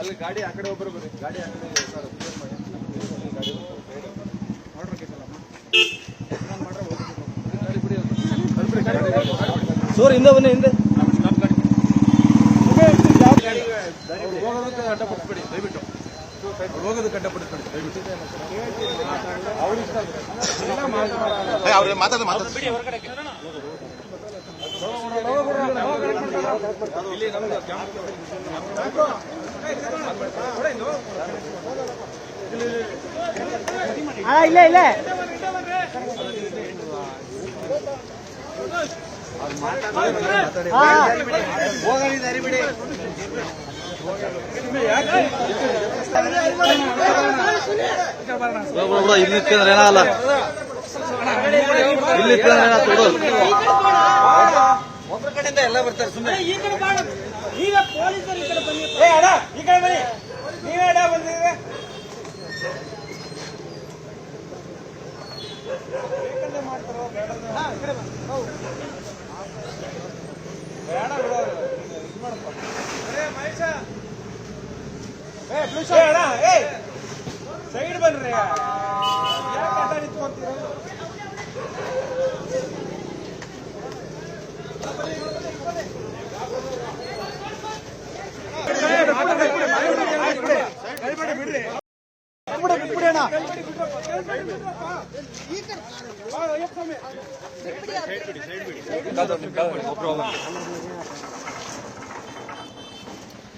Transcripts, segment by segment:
ಅಲ್ಲಿ ಗಾಡಿ ಆ ಕಡೆ ಒಬ್ಬರು ಬರ್ರಿ ಗಾಡಿ ಆ ಕಡೆ ಸರ್ ಕ್ಲಿಯರ್ ಮಾಡಿ. ಗಾಡಿ. ಸೋರ್ ಹಿಂದೆ ಬನ್ನಿ ಹಿಂದೆ. ಸ್ಟಾಪ್ ಗಾಡಿ? ಅವ್ರು ಹೋಗೋದಕ್ಕೆ ಅಡ್ಡ ಪಡಿಸ್ಬೇಡಿ ದಯವಿಟ್ಟು. ಹೋಗೋದಕ್ಕೆ ಅಡ್ಡ ಪಡಿಸ್ಬೇಡಿ ದಯವಿಟ್ಟು. ಅವ್ರಿಗೆ ಮಾತಾಡ ಮಾತಾಡ ಇಲ್ಲಿ ಕ್ಯಾಂಪ್ ಇಲ್ಲ ಇಲ್ಲ ಇಲ್ಲಿ ನಿಂತ್ಕೊಂಡ್ರೆ ಏನಾಗಲ್ಲ. ಇಲ್ಲಿ ನಿಂತ್ಕೊಂಡ್ರೆ ಏನಾಗ್ತದೆ ಬರ್ತಾರೆ ಸುಮ್ಮನೆ ಎಲ್ಲ ಬರ್ತಾರೆ ಸುಮ್ಮನೆ ಈಗ ಪೊಲೀಸರು ಈ ಕಡೆ ಬನ್ನಿ. ಏ ಅಣ್ಣ ಈ ಕಡೆ ಬನ್ನಿ. ನೀವೇ ಅಣ್ಣ ಏ ಸೈಡ್ ಬನ್ರಿ ಯಾಕೆ ಅಡ್ಡ ನಿಂತ್ಕೊಂತೀರ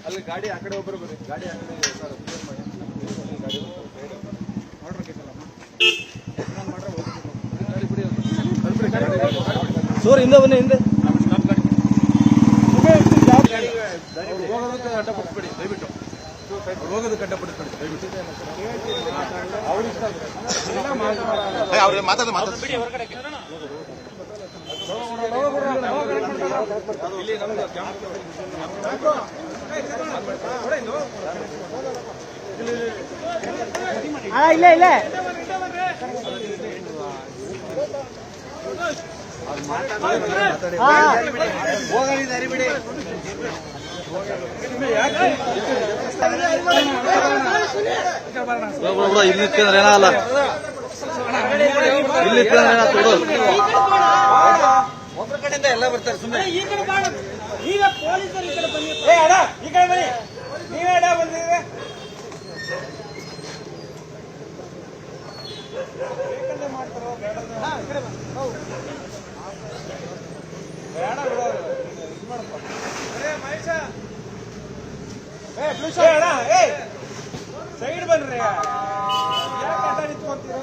ಅಲ್ಲಿ ಗಾಡಿ ಆ ಕಡೆ ಒಬ್ಬರು ಬರ್ರಿ. ಗಾಡಿ ಆ ಕಡೆ ಸರ್ ಕ್ಲಿಯರ್ ಮಾಡಿ. ಗಾಡಿ ಆರ್ಡರ್. ಸೋರ್ ಹಿಂದೆ ಬನ್ನಿ ಹಿಂದೆ. ಹೋಗೋದಕ್ಕೆ ಅಡ್ಡ ಕೊಟ್ಬಿಡಿ ದಯವಿಟ್ಟು. ಅವ್ರು ಇಷ್ಟ ಅವ್ರಿಗೆ ಮಾತಾಡ ಮಾತಾಡ ಇಲ್ಲಿ ನಮ್ದು ಕ್ಯಾಂಪ್ ಇಲ್ಲ ಇಲ್ಲ. ಹೋಗಲಿ ದಾರಿ ಬಿಡಿ ಇಲ್ಲಿ ನಿಂತ್ಕೊಂಡ್ರೆ ಏನಾಗಲ್ಲ ಇಲ್ಲಿ ನಿಂತ್ಕೊಂಡ್ರೆ ಒಬ್ಬರ ಕಡೆಯಿಂದ ಎಲ್ಲ ಬರ್ತಾರೆ ಸುಮ್ಮನೆ ಈಗ ಪೊಲೀಸರು ಈ ಕಡೆ ಬನ್ನಿ. ಏ ಅಣ್ಣ ಈ ಕಡೆ ಬನ್ನಿ. ನೀವೇ ಅಣ್ಣ ಬಂದಿದ್ರೆ ಸೈಡ್ ಬನ್ರಿ. ಯಾಕೆ ಅಡ್ಡ ನಿಂತ್ಕೊಂತೀರ?